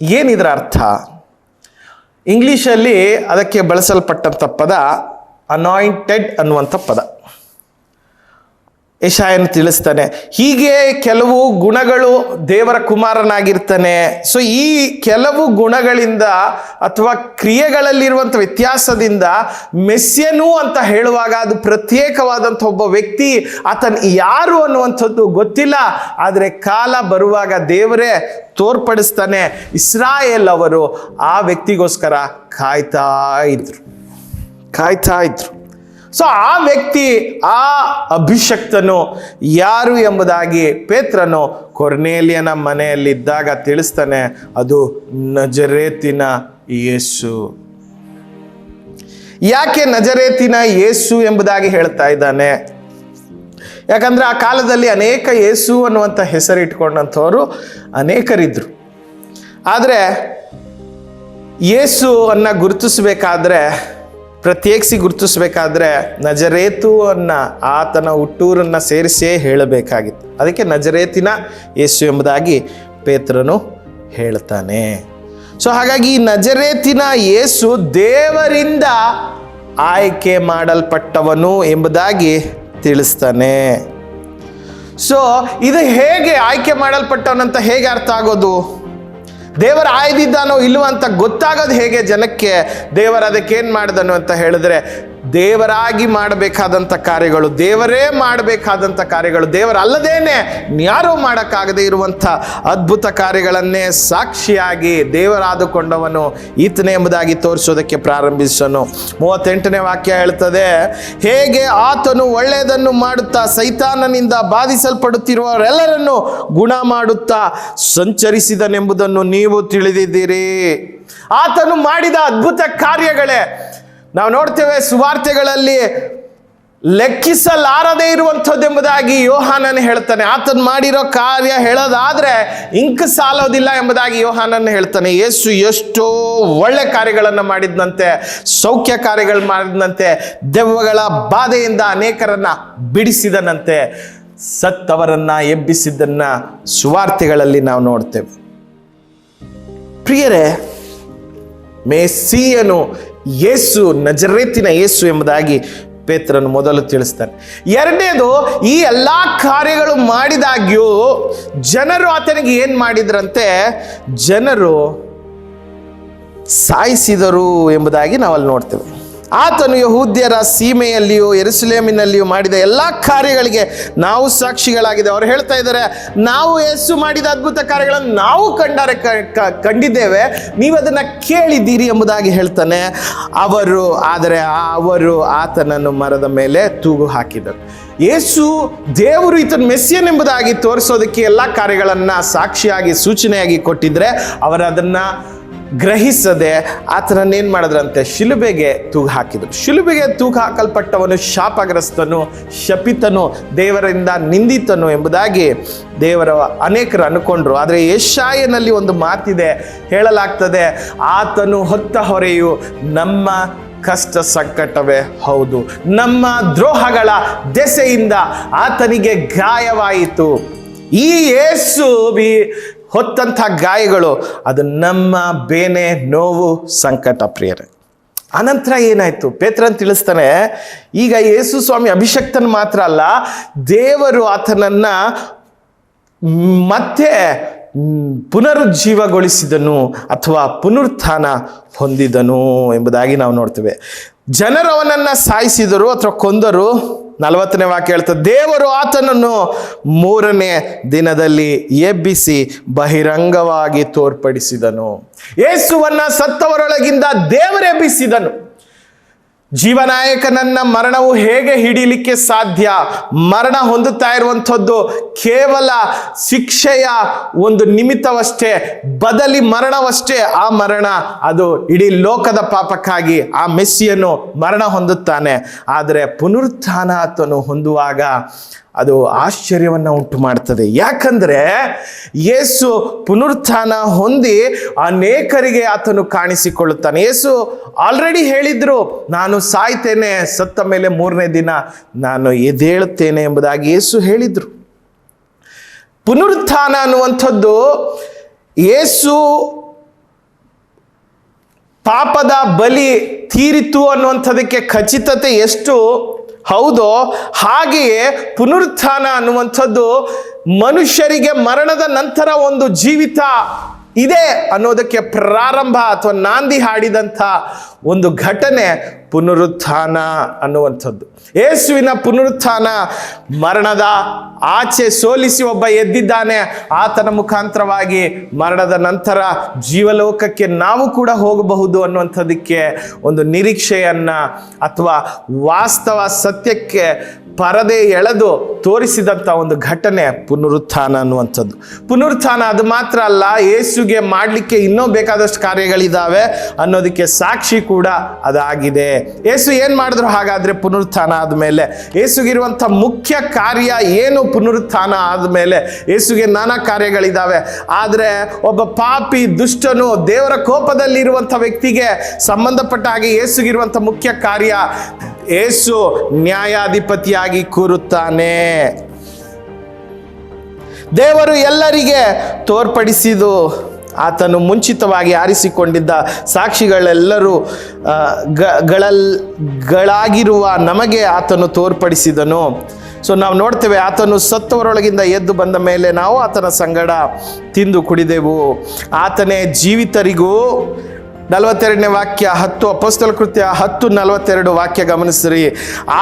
Speaker 4: ಏನಿದರ ಅರ್ಥ? ಇಂಗ್ಲೀಷಲ್ಲಿ ಅದಕ್ಕೆ ಬಳಸಲ್ಪಟ್ಟಂಥ ಪದ ಅನಾಯಿಂಟೆಡ್ ಅನ್ನುವಂಥ ಪದ. ಯಶಾಯನು ತಿಳಿಸ್ತಾನೆ, ಹೀಗೆ ಕೆಲವು ಗುಣಗಳು ದೇವರ ಕುಮಾರನಾಗಿರ್ತಾನೆ. ಸೊ ಈ ಕೆಲವು ಗುಣಗಳಿಂದ ಅಥವಾ ಕ್ರಿಯೆಗಳಲ್ಲಿರುವಂಥ ವ್ಯತ್ಯಾಸದಿಂದ ಮೆಸ್ಯನು ಅಂತ ಹೇಳುವಾಗ ಅದು ಪ್ರತ್ಯೇಕವಾದಂಥ ಒಬ್ಬ ವ್ಯಕ್ತಿ, ಆತನ ಯಾರು ಅನ್ನುವಂಥದ್ದು ಗೊತ್ತಿಲ್ಲ. ಆದರೆ ಕಾಲ ಬರುವಾಗ ದೇವರೇ ತೋರ್ಪಡಿಸ್ತಾನೆ, ಇಸ್ರಾಯೇಲ್ ಅವರು ಆ ವ್ಯಕ್ತಿಗೋಸ್ಕರ ಕಾಯ್ತಾ ಇದ್ರು. ಕಾಯ್ತಾ ಇದ್ರು. ಸೊ ಆ ವ್ಯಕ್ತಿ, ಆ ಅಭಿಷಕ್ತನು ಯಾರು ಎಂಬುದಾಗಿ ಪೇತ್ರನು ಕೊರ್ನೇಲಿಯನ ಮನೆಯಲ್ಲಿದ್ದಾಗ ತಿಳಿಸ್ತಾನೆ, ಅದು ನಜರೇತಿನ ಯೇಸು. ಯಾಕೆ ನಜರೇತಿನ ಯೇಸು ಎಂಬುದಾಗಿ ಹೇಳ್ತಾ ಇದ್ದಾನೆ? ಯಾಕಂದ್ರೆ ಆ ಕಾಲದಲ್ಲಿ ಅನೇಕ ಯೇಸು ಅನ್ನುವಂಥ ಹೆಸರಿಟ್ಕೊಂಡಂಥವರು ಅನೇಕರಿದ್ರು. ಆದರೆ, ಯೇಸು ಅನ್ನ ಗುರುತಿಸಬೇಕಾದ್ರೆ ಪ್ರತ್ಯೇಕಿಸಿ ಗುರುತಿಸಬೇಕಾದ್ರೆ ನಜರೇತು ಅನ್ನ ಆತನ ಹುಟ್ಟೂರನ್ನ ಸೇರಿಸೇ ಹೇಳಬೇಕಾಗಿತ್ತು. ಅದಕ್ಕೆ ನಜರೇತಿನ ಯೇಸು ಎಂಬುದಾಗಿ ಪೇತ್ರನು ಹೇಳ್ತಾನೆ. ಸೊ ಹಾಗಾಗಿ ಈ ನಜರೇತಿನ ಯೇಸು ದೇವರಿಂದ ಆಯ್ಕೆ ಮಾಡಲ್ಪಟ್ಟವನು ಎಂಬುದಾಗಿ ತಿಳಿಸ್ತಾನೆ. ಸೊ ಇದು ಹೇಗೆ ಆಯ್ಕೆ ಮಾಡಲ್ಪಟ್ಟವನಂತ ಹೇಗೆ ಅರ್ಥ ಆಗೋದು? ದೇವರ ಆಯ್ದಿದ್ದಾನೋ ಇಲ್ಲವೋ ಅಂತ ಗೊತ್ತಾಗೋದು ಹೇಗೆ ಜನಕ್ಕೆ ದೇವರ ಅದಕ್ಕೆ ಏನು ಮಾಡಿದನು ಅಂತ ಹೇಳಿದ್ರೆ ದೇವರಾಗಿ ಮಾಡಬೇಕಾದಂಥ ಕಾರ್ಯಗಳು, ದೇವರೇ ಮಾಡಬೇಕಾದಂಥ ಕಾರ್ಯಗಳು, ದೇವರಲ್ಲದೇನೆ ಯಾರೂ ಮಾಡೋಕ್ಕಾಗದೆ ಇರುವಂಥ ಅದ್ಭುತ ಕಾರ್ಯಗಳನ್ನೇ ಸಾಕ್ಷಿಯಾಗಿ ದೇವರಾದುಕೊಂಡವನು ಈತನೇ ಎಂಬುದಾಗಿ ತೋರಿಸೋದಕ್ಕೆ ಪ್ರಾರಂಭಿಸನು. ಮೂವತ್ತೆಂಟನೇ ವಾಕ್ಯ ಹೇಳ್ತದೆ, ಹೇಗೆ ಆತನು ಒಳ್ಳೆಯದನ್ನು ಮಾಡುತ್ತಾ ಸೈತಾನನಿಂದ ಬಾಧಿಸಲ್ಪಡುತ್ತಿರುವವರೆಲ್ಲರನ್ನು ಗುಣ ಮಾಡುತ್ತಾ ಸಂಚರಿಸಿದನೆಂಬುದನ್ನು ನೀವು ತಿಳಿದಿದ್ದೀರಿ. ಆತನು ಮಾಡಿದ ಅದ್ಭುತ ಕಾರ್ಯಗಳೇ ನಾವು ನೋಡ್ತೇವೆ ಸುವಾರ್ತೆಗಳಲ್ಲಿ ಲೆಕ್ಕಿಸಲಾರದೇ ಇರುವಂಥದ್ದೆಂಬುದಾಗಿ ಯೋಹಾನನ್ ಹೇಳ್ತಾನೆ. ಆತನ್ ಮಾಡಿರೋ ಕಾರ್ಯ ಹೇಳೋದಾದ್ರೆ ಇಂಕ್ ಸಾಲೋದಿಲ್ಲ ಎಂಬುದಾಗಿ ಯೋಹಾನನ್ ಹೇಳ್ತಾನೆ. ಯೇಸು ಎಷ್ಟೋ ಒಳ್ಳೆ ಕಾರ್ಯಗಳನ್ನು ಮಾಡಿದ್ನಂತೆ, ಸೌಖ್ಯ ಕಾರ್ಯಗಳು ಮಾಡಿದ್ನಂತೆ, ದೆವ್ವಗಳ ಬಾಧೆಯಿಂದ ಅನೇಕರನ್ನ ಬಿಡಿಸಿದನಂತೆ. ಸತ್ತವರನ್ನ ಎಬ್ಬಿಸಿದ್ದನ್ನ ಸುವಾರ್ತೆಗಳಲ್ಲಿ ನಾವು ನೋಡ್ತೇವೆ. ಪ್ರಿಯರೇ ಮೇಸಿಯನು ಯೇಸು, ನಜರೇತಿನ ಯೇಸು ಎಂಬುದಾಗಿ ಪೇತ್ರನು ಮೊದಲು ತಿಳಿಸ್ತಾನೆ. ಎರಡನೇದು, ಈ ಎಲ್ಲ ಕಾರ್ಯಗಳು ಮಾಡಿದಾಗ್ಯೂ ಜನರು ಆತನಿಗೆ ಏನು ಮಾಡಿದ್ರಂತೆ? ಜನರು ಸಾಯಿಸಿದರು ಎಂಬುದಾಗಿ ನಾವಲ್ಲಿ ನೋಡ್ತೇವೆ. ಆತನು ಯಹೂದ್ಯರ ಸೀಮೆಯಲ್ಲಿಯೂ ಎರುಸಲೇಮಿನಲ್ಲಿಯೂ ಮಾಡಿದ ಎಲ್ಲ ಕಾರ್ಯಗಳಿಗೆ ನಾವು ಸಾಕ್ಷಿಗಳಾಗಿದೆ ಅವರು ಹೇಳ್ತಾ ಇದ್ದಾರೆ, ನಾವು ಯೇಸು ಮಾಡಿದ ಅದ್ಭುತ ಕಾರ್ಯಗಳನ್ನು ನಾವು ಕಂಡಾರೆ ಕಂಡಿದ್ದೇವೆ, ನೀವು ಅದನ್ನು ಕೇಳಿದ್ದೀರಿ ಎಂಬುದಾಗಿ ಹೇಳ್ತಾನೆ. ಅವರು, ಆದರೆ ಅವರು ಆತನನ್ನು ಮರದ ಮೇಲೆ ತೂಗು ಹಾಕಿದರು. ಯೇಸು ದೇವರು ಈತನ ಮೆಸ್ಸಿಯನ್ ಎಂಬುದಾಗಿ ತೋರಿಸೋದಕ್ಕೆ ಎಲ್ಲ ಕಾರ್ಯಗಳನ್ನು ಸಾಕ್ಷಿಯಾಗಿ, ಸೂಚನೆಯಾಗಿ ಕೊಟ್ಟಿದ್ರೆ, ಅವರದನ್ನು ಗ್ರಹಿಸದೆ ಆತನನ್ನೇನು ಮಾಡಿದ್ರಂತೆ? ಶಿಲುಬೆಗೆ ತೂಗು ಹಾಕಿದರು. ಶಿಲುಬೆಗೆ ತೂಗು ಹಾಕಲ್ಪಟ್ಟವನು ಶಾಪಗ್ರಸ್ತನು, ಶಪಿತನು, ದೇವರಿಂದ ನಿಂದಿತನು ಎಂಬುದಾಗಿ ದೇವರ ಅನೇಕರು ಅನ್ಕೊಂಡ್ರು. ಆದರೆ ಏಷಾಯನಲ್ಲಿ ಒಂದು ಮಾತಿದೆ ಹೇಳಲಾಗ್ತದೆ, ಆತನು ಹೊತ್ತ ಹೊರೆಯು ನಮ್ಮ ಕಷ್ಟ ಸಂಕಟವೇ ಹೌದು. ನಮ್ಮ ದ್ರೋಹಗಳ ದೆಸೆಯಿಂದ ಆತನಿಗೆ ಗಾಯವಾಯಿತು. ಈ ಯೇಸು ಬಿ ಹೊತ್ತಂಥ ಗಾಯಗಳು, ಅದು ನಮ್ಮ ಬೇನೆ ನೋವು ಸಂಕಟ ಪ್ರಿಯರೇ. ಅನಂತರ ಏನಾಯ್ತು? ಪೇತ್ರನ್ ತಿಳಿಸ್ತಾನೆ, ಈಗ ಯೇಸು ಸ್ವಾಮಿ ಅಭಿಷಕ್ತನ್ ಮಾತ್ರ ಅಲ್ಲ, ದೇವರು ಆತನನ್ನ ಮತ್ತೆ ಪುನರುಜ್ಜೀವಗೊಳಿಸಿದನು ಅಥವಾ ಪುನರುತ್ಥಾನ ಹೊಂದಿದನು ಎಂಬುದಾಗಿ ನಾವು ನೋಡ್ತೇವೆ. ಜನರು ಅವನನ್ನ ಸಾಯಿಸಿದರು ಅಥವಾ ಕೊಂದರು. ನಲವತ್ತನೇ ವಾಕ್ಯ ಹೇಳ್ತದೆ ದೇವರು ಆತನನ್ನು ಮೂರನೇ ದಿನದಲ್ಲಿ ಎಬ್ಬಿಸಿ ಬಹಿರಂಗವಾಗಿ ತೋರ್ಪಡಿಸಿದನು. ಯೇಸುವನ್ನ ಸತ್ತವರೊಳಗಿಂದ ದೇವರೆಬ್ಬಿಸಿದನು ಜೀವನಾಯಕನನ್ನ ಮರಣವು ಹೇಗೆ ಹಿಡೀಲಿಕ್ಕೆ ಸಾಧ್ಯ? ಮರಣ ಹೊಂದುತ್ತಾ ಇರುವಂಥದ್ದು ಕೇವಲ ಶಿಕ್ಷೆಯ ಒಂದು ನಿಮಿತ್ತವಷ್ಟೇ, ಬದಲಿ ಮರಣವಷ್ಟೇ ಆ ಮರಣ. ಅದು ಇಡೀ ಲೋಕದ ಪಾಪಕ್ಕಾಗಿ ಆ ಮೆಸ್ಸಿಯನ್ನು ಮರಣ ಹೊಂದುತ್ತಾನೆ. ಆದರೆ ಪುನರುತ್ಥಾನ ಆತನು ಹೊಂದುವಾಗ ಅದು ಆಶ್ಚರ್ಯವನ್ನು ಉಂಟು ಮಾಡ್ತದೆ. ಯಾಕಂದರೆ ಯೇಸು ಪುನರುತ್ಥಾನ ಹೊಂದಿ ಅನೇಕರಿಗೆ ಆತನು ಕಾಣಿಸಿಕೊಳ್ಳುತ್ತಾನೆ. ಯೇಸು ಆಲ್ರೆಡಿ ಹೇಳಿದ್ರು, ನಾನು ಸಾಯ್ತೇನೆ, ಸತ್ತ ಮೇಲೆ ಮೂರನೇ ದಿನ ನಾನು ಎದ್ದೇಳುತ್ತೇನೆ ಎಂಬುದಾಗಿ ಯೇಸು ಹೇಳಿದರು. ಪುನರುತ್ಥಾನ ಅನ್ನುವಂಥದ್ದು ಯೇಸು ಪಾಪದ ಬಲಿ ತೀರಿತು ಅನ್ನುವಂಥದಕ್ಕೆ ಖಚಿತತೆ ಎಷ್ಟು? ಹೌದೋ, ಹಾಗೆಯೇ ಪುನರುತ್ಥಾನ ಅನ್ನುವಂಥದ್ದು ಮನುಷ್ಯರಿಗೆ ಮರಣದ ನಂತರ ಒಂದು ಜೀವಿತ ಇದೆ ಅನ್ನೋದಕ್ಕೆ ಪ್ರಾರಂಭ ಅಥವಾ ನಾಂದಿ ಹಾಡಿದಂಥ ಒಂದು ಘಟನೆ ಪುನರುತ್ಥಾನ ಅನ್ನುವಂಥದ್ದು. ಯೇಸುವಿನ ಪುನರುತ್ಥಾನ ಮರಣದ ಆಚೆ ಸೋಲಿಸಿ ಒಬ್ಬ ಎದ್ದಿದ್ದಾನೆ, ಆತನ ಮುಖಾಂತರವಾಗಿ ಮರಣದ ನಂತರ ಜೀವಲೋಕಕ್ಕೆ ನಾವು ಕೂಡ ಹೋಗಬಹುದು ಅನ್ನುವಂಥದ್ದಕ್ಕೆ ಒಂದು ನಿರೀಕ್ಷೆಯನ್ನ ಅಥವಾ ವಾಸ್ತವ ಸತ್ಯಕ್ಕೆ ಪರದೆ ಎಳೆದು ತೋರಿಸಿದಂಥ ಒಂದು ಘಟನೆ ಪುನರುತ್ಥಾನ ಅನ್ನುವಂಥದ್ದು. ಪುನರುತ್ಥಾನ ಅದು ಮಾತ್ರ ಅಲ್ಲ ಏಸುಗೆ ಮಾಡಲಿಕ್ಕೆ ಇನ್ನೂ ಬೇಕಾದಷ್ಟು ಕಾರ್ಯಗಳಿದ್ದಾವೆ ಅನ್ನೋದಕ್ಕೆ ಸಾಕ್ಷಿ ಕೂಡ ಅದಾಗಿದೆ. ಏಸು ಏನು ಮಾಡಿದ್ರು ಹಾಗಾದರೆ ಪುನರುತ್ಥಾನ ಆದಮೇಲೆ? ಏಸುಗಿರುವಂಥ ಮುಖ್ಯ ಕಾರ್ಯ ಏನು ಪುನರುತ್ಥಾನ ಆದಮೇಲೆ ಯೇಸುಗೆ ನಾನಾ ಕಾರ್ಯಗಳಿದ್ದಾವೆ ಆದರೆ ಒಬ್ಬ ಪಾಪಿ ದುಷ್ಟನು ದೇವರ ಕೋಪದಲ್ಲಿರುವಂಥ ವ್ಯಕ್ತಿಗೆ ಸಂಬಂಧಪಟ್ಟ ಹಾಗೆ ಯೇಸುಗಿರುವಂಥ ಮುಖ್ಯ ಕಾರ್ಯ ಏಸು ನ್ಯಾಯಾಧಿಪತಿಯಾಗಿ ಕೂರುತ್ತಾನೆ. ದೇವರು ಎಲ್ಲರಿಗೆ ತೋರ್ಪಡಿಸಿದು ಆತನು ಮುಂಚಿತವಾಗಿ ಆರಿಸಿಕೊಂಡಿದ್ದ ಸಾಕ್ಷಿಗಳೆಲ್ಲರೂ ಗಳಲ್, ಗಳಾಗಿರುವ ನಮಗೆ ಆತನು ತೋರ್ಪಡಿಸಿದನು. ಸೊ ನಾವು ನೋಡ್ತೇವೆ ಆತನು ಸತ್ತವರೊಳಗಿಂದ ಎದ್ದು ಬಂದ ಮೇಲೆ ನಾವು ಆತನ ಸಂಗಡ ತಿಂದು ಕುಡಿದೆವು. ಆತನೇ ಜೀವಿತರಿಗೂ ನಲವತ್ತೆರಡನೇ ವಾಕ್ಯ ಹತ್ತು, ಅಪಸ್ತಲ ಕೃತ್ಯ ಹತ್ತು, ನಲವತ್ತೆರಡು ವಾಕ್ಯ ಗಮನಿಸ್ರಿ.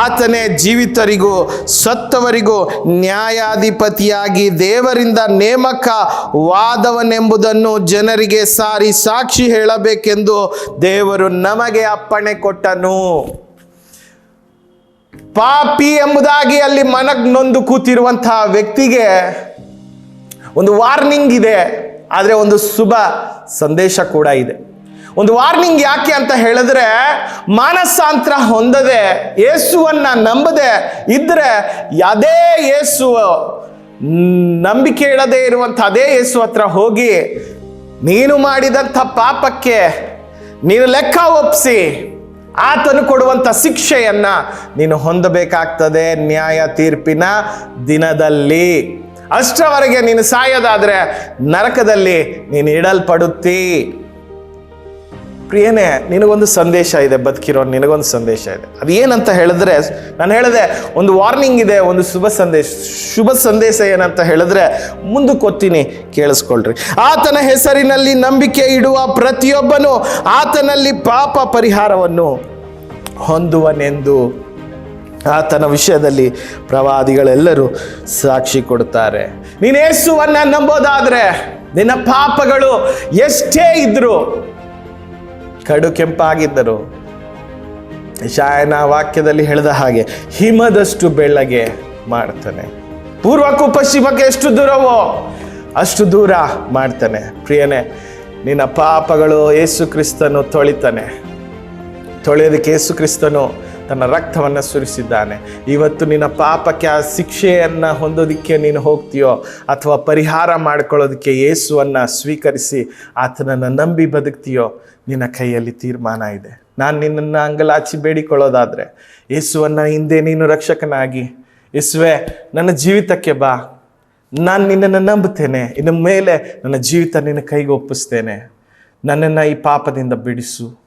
Speaker 4: ಆತನೇ ಜೀವಿತರಿಗೂ ಸತ್ತವರಿಗೂ ನ್ಯಾಯಾಧಿಪತಿಯಾಗಿ ದೇವರಿಂದ ನೇಮಕ ವಾದವನೆಂಬುದನ್ನು ಜನರಿಗೆ ಸಾರಿ ಸಾಕ್ಷಿ ಹೇಳಬೇಕೆಂದು ದೇವರು ನಮಗೆ ಅಪ್ಪಣೆ ಕೊಟ್ಟನು. ಪಾಪಿ ಎಂಬುದಾಗಿ ಅಲ್ಲಿ ಮನಗ್ ನೊಂದು ಕೂತಿರುವಂತಹ ವ್ಯಕ್ತಿಗೆ ಒಂದು ವಾರ್ನಿಂಗ್ ಇದೆ, ಆದರೆ ಒಂದು ಶುಭ ಸಂದೇಶ ಕೂಡ ಇದೆ. ಒಂದು ವಾರ್ನಿಂಗ್ ಯಾಕೆ ಅಂತ ಹೇಳಿದ್ರೆ, ಮಾನಸಾಂತರ ಹೊಂದದೆ, ಯೇಸುವನ್ನ ನಂಬದೆ ಇದ್ರೆ ಅದೇ ಯೇಸು ನಂಬಿಕೆ ಇಡದೇ ಇರುವಂಥ ಅದೇ ಯೇಸು ಹತ್ರ ಹೋಗಿ, ನೀನು ಮಾಡಿದಂಥ ಪಾಪಕ್ಕೆ ನೀನು ಲೆಕ್ಕ ಒಪ್ಪಿಸಿ ಆತನು ಕೊಡುವಂಥ ಶಿಕ್ಷೆಯನ್ನ ನೀನು ಹೊಂದಬೇಕಾಗ್ತದೆ ನ್ಯಾಯ ತೀರ್ಪಿನ ದಿನದಲ್ಲಿ. ಅಷ್ಟರವರೆಗೆ ನೀನು ಸಾಯೋದಾದರೆ ನರಕದಲ್ಲಿ ನೀನು ಇಡಲ್ಪಡುತ್ತಿ. ಪ್ರಿಯನೇ, ನಿನಗೊಂದು ಸಂದೇಶ ಇದೆ, ಬದುಕಿರೋ, ನಿನಗೊಂದು ಸಂದೇಶ ಇದೆ. ಅದು ಏನಂತ ಹೇಳಿದ್ರೆ, ನಾನು ಹೇಳಿದೆ, ಒಂದು ವಾರ್ನಿಂಗ್ ಇದೆ, ಒಂದು ಶುಭ ಸಂದೇಶ ಶುಭ ಸಂದೇಶ ಏನಂತ ಹೇಳಿದ್ರೆ ಮುಂದಕ್ಕೆ ಓದ್ತೀನಿ ಕೇಳಿಸ್ಕೊಳ್ರಿ. ಆತನ ಹೆಸರಿನಲ್ಲಿ ನಂಬಿಕೆ ಇಡುವ ಪ್ರತಿಯೊಬ್ಬನು ಆತನಲ್ಲಿ ಪಾಪ ಪರಿಹಾರವನ್ನು ಹೊಂದುವನೆಂದು ಆತನ ವಿಷಯದಲ್ಲಿ ಪ್ರವಾದಿಗಳೆಲ್ಲರೂ ಸಾಕ್ಷಿ ಕೊಡುತ್ತಾರೆ. ನೀನು ಯೇಸುವನ್ನ ನಂಬೋದಾದ್ರೆ, ನಿನ್ನ ಪಾಪಗಳು ಎಷ್ಟೇ ಇದ್ರು ಕಡು ಕೆಂಪಾಗಿದ್ದರು. ಶಾಯನ ವಾಕ್ಯದಲ್ಲಿ ಹೇಳಿದ ಹಾಗೆ, ಹಿಮದಷ್ಟು ಬೆಳ್ಳಗೆ ಮಾಡ್ತಾನೆ. ಪೂರ್ವಕ್ಕೂ ಪಶ್ಚಿಮಕ್ಕೆ ಎಷ್ಟು ದೂರವೋ ಅಷ್ಟು ದೂರ ಮಾಡ್ತಾನೆ. ಪ್ರಿಯನೇ, ನಿನ್ನ ಪಾಪಗಳು ಯೇಸು ಕ್ರಿಸ್ತನು ತೊಳಿತಾನೆ. ತೊಳೆಯೋದಕ್ಕೆ ಯೇಸು ಕ್ರಿಸ್ತನು ತನ್ನ ರಕ್ತವನ್ನು ಸುರಿಸಿದ್ದಾನೆ. ಇವತ್ತು ನಿನ್ನ ಪಾಪಕ್ಕೆ ಆ ಶಿಕ್ಷೆಯನ್ನು ಹೊಂದೋದಕ್ಕೆ ನೀನು ಹೋಗ್ತೀಯೋ ಅಥವಾ ಪರಿಹಾರ ಮಾಡ್ಕೊಳ್ಳೋದಕ್ಕೆ ಯೇಸುವನ್ನು ಸ್ವೀಕರಿಸಿ ಆತನನ್ನು ನಂಬಿ ಬದುಕ್ತೀಯೋ ನಿನ್ನ ಕೈಯಲ್ಲಿ ತೀರ್ಮಾನ ಇದೆ. ನಾನು ನಿನ್ನನ್ನು ಅಂಗಲಾಚಿ ಬೇಡಿಕೊಳ್ಳೋದಾದರೆ ಯೇಸುವನ್ನು ಹಿಂದೆ ನೀನು ರಕ್ಷಕನಾಗಿ. ಯೇಸುವೆ, ನನ್ನ ಜೀವಿತಕ್ಕೆ ಬಾ. ನಾನು ನಿನ್ನನ್ನು ನಂಬುತ್ತೇನೆ. ಇನ್ನು ಮೇಲೆ ನನ್ನ ಜೀವಿತ ನಿನ್ನ ಕೈಗೆ ಒಪ್ಪಿಸ್ತೇನೆ. ನನ್ನನ್ನು ಈ ಪಾಪದಿಂದ ಬಿಡಿಸು.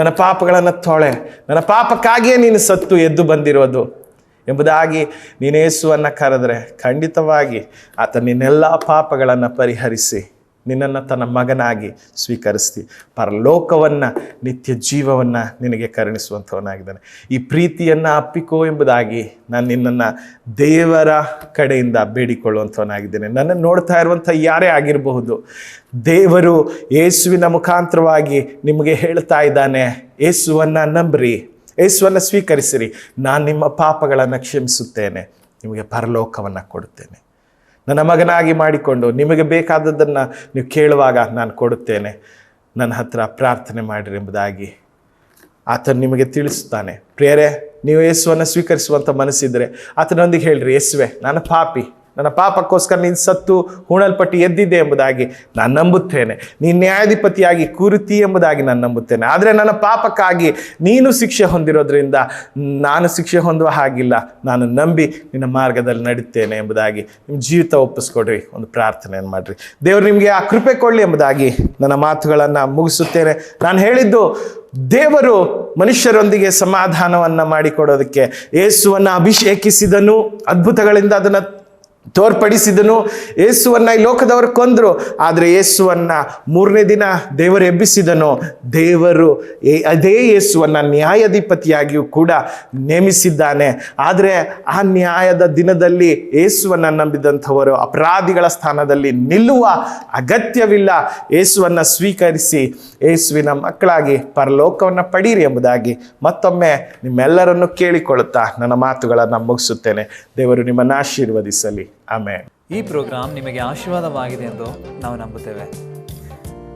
Speaker 4: ನನ್ನ ಪಾಪಗಳನ್ನು ತೊಳೆ. ನನ್ನ ಪಾಪಕ್ಕಾಗಿಯೇ ನೀನು ಸತ್ತು ಎದ್ದು ಬಂದಿರೋದು. ಎಂಬುದಾಗಿ ನೀನೇಸುವನ್ನು ಕರೆದರೆ ಖಂಡಿತವಾಗಿ ಆತ ನಿನ್ನೆಲ್ಲ ಪಾಪಗಳನ್ನು ಪರಿಹರಿಸಿ. ನಿನ್ನನ್ನು ತನ್ನ ಮಗನಾಗಿ ಸ್ವೀಕರಿಸ್ತಿ. ಪರಲೋಕವನ್ನು, ನಿತ್ಯ ಜೀವವನ್ನು ನಿನಗೆ ಕರುಣಿಸುವಂಥವನಾಗಿದ್ದಾನೆ. ಈ ಪ್ರೀತಿಯನ್ನು ಅಪ್ಪಿಕೋ ಎಂಬುದಾಗಿ ನಾನು ನಿನ್ನನ್ನು ದೇವರ ಕಡೆಯಿಂದ ಬೇಡಿಕೊಳ್ಳುವಂಥವನಾಗಿದ್ದೇನೆ. ನನ್ನನ್ನು ನೋಡ್ತಾ ಇರುವಂಥ ಯಾರೇ ಆಗಿರಬಹುದು, ದೇವರು ಯೇಸುವಿನ ಮುಖಾಂತರವಾಗಿ ನಿಮಗೆ ಹೇಳ್ತಾ ಇದ್ದಾನೆ, ಯೇಸುವನ್ನು ನಂಬ್ರಿ, ಯೇಸುವನ್ನು ಸ್ವೀಕರಿಸಿರಿ. ನಾನು ನಿಮ್ಮ ಪಾಪಗಳನ್ನು ಕ್ಷಮಿಸುತ್ತೇನೆ, ನಿಮಗೆ ಪರಲೋಕವನ್ನು ಕೊಡುತ್ತೇನೆ. ನನ್ನ ಮಗನಾಗಿ ಮಾಡಿಕೊಂಡು ನಿಮಗೆ ಬೇಕಾದದ್ದನ್ನು ನೀವು ಕೇಳುವಾಗ ನಾನು ಕೊಡುತ್ತೇನೆ. ನನ್ನ ಹತ್ರ ಪ್ರಾರ್ಥನೆ ಮಾಡಿರಿ ಎಂಬುದಾಗಿ ಆತನು ನಿಮಗೆ ತಿಳಿಸುತ್ತಾನೆ. ಪ್ರೇರೆ ನೀವು ಯೇಸುವನ್ನು ಸ್ವೀಕರಿಸುವಂಥ ಮನಸ್ಸಿದ್ದರೆ ಆತನೊಂದಿಗೆ ಹೇಳ್ರಿ, ಯೇಸುವೆ, ನಾನು ಪಾಪಿ. ನನ್ನ ಪಾಪಕ್ಕೋಸ್ಕರ ನೀನು ಸತ್ತು ಹೂಣಲ್ಪಟ್ಟು ಎದ್ದಿದ್ದೆ ಎಂಬುದಾಗಿ ನಾನು ನಂಬುತ್ತೇನೆ. ನೀನು ನ್ಯಾಯಾಧಿಪತಿಯಾಗಿ ಕೂರುತ್ತಿ ಎಂಬುದಾಗಿ ನಾನು ನಂಬುತ್ತೇನೆ. ಆದರೆ ನನ್ನ ಪಾಪಕ್ಕಾಗಿ ನೀನು ಶಿಕ್ಷೆ ಹೊಂದಿರೋದ್ರಿಂದ ನಾನು ಶಿಕ್ಷೆ ಹೊಂದುವ ಹಾಗಿಲ್ಲ. ನಾನು ನಂಬಿ ನಿನ್ನ ಮಾರ್ಗದಲ್ಲಿ ನಡೀತೇನೆ ಎಂಬುದಾಗಿ ನಿಮ್ಮ ಜೀವಿತ ಒಪ್ಪಿಸ್ಕೊಡ್ರಿ. ಒಂದು ಪ್ರಾರ್ಥನೆಯನ್ನು ಮಾಡಿರಿ. ದೇವರು ನಿಮಗೆ ಆ ಕೃಪೆ ಕೊಡಲಿ ಎಂಬುದಾಗಿ ನನ್ನ ಮಾತುಗಳನ್ನು ಮುಗಿಸುತ್ತೇನೆ. ನಾನು ಹೇಳಿದ್ದು ದೇವರು ಮನುಷ್ಯರೊಂದಿಗೆ ಸಮಾಧಾನವನ್ನು ಮಾಡಿಕೊಡೋದಕ್ಕೆ ಯೇಸುವನ್ನು ಅಭಿಷೇಕಿಸಿದನು. ಅದ್ಭುತಗಳಿಂದ ಅದನ್ನು ತೋರ್ಪಡಿಸಿದನು. ಯೇಸುವನ್ನ ಈ ಲೋಕದವರು ಕೊಂದರು. ಆದರೆ ಯೇಸುವನ್ನ ಮೂರನೇ ದಿನ ದೇವರು ಎಬ್ಬಿಸಿದನು. ದೇವರು ಅದೇ ಯೇಸುವನ್ನ ನ್ಯಾಯಾಧಿಪತಿಯಾಗಿಯೂ ಕೂಡ ನೇಮಿಸಿದ್ದಾನೆ. ಆದರೆ ಆ ನ್ಯಾಯದ ದಿನದಲ್ಲಿ ಯೇಸುವನ್ನ ನಂಬಿದಂಥವರು ಅಪರಾಧಿಗಳ ಸ್ಥಾನದಲ್ಲಿ ನಿಲ್ಲುವ ಅಗತ್ಯವಿಲ್ಲ. ಯೇಸುವನ್ನ ಸ್ವೀಕರಿಸಿ ಯೇಸುವಿನ ಮಕ್ಕಳಾಗಿ ಪರಲೋಕವನ್ನು ಪಡೀರಿ ಎಂಬುದಾಗಿ ಮತ್ತೊಮ್ಮೆ ನಿಮ್ಮೆಲ್ಲರನ್ನು ಕೇಳಿಕೊಳ್ಳುತ್ತಾ ನನ್ನ ಮಾತುಗಳನ್ನು ಮುಗಿಸುತ್ತೇನೆ. ದೇವರು ನಿಮ್ಮನ್ನು ಆಶೀರ್ವದಿಸಲಿ. ಆಮೇಲೆ
Speaker 2: ಈ ಪ್ರೋಗ್ರಾಂ ನಿಮಗೆ ಆಶೀರ್ವಾದವಾಗಿದೆ ಎಂದು ನಾವು ನಂಬುತ್ತೇವೆ.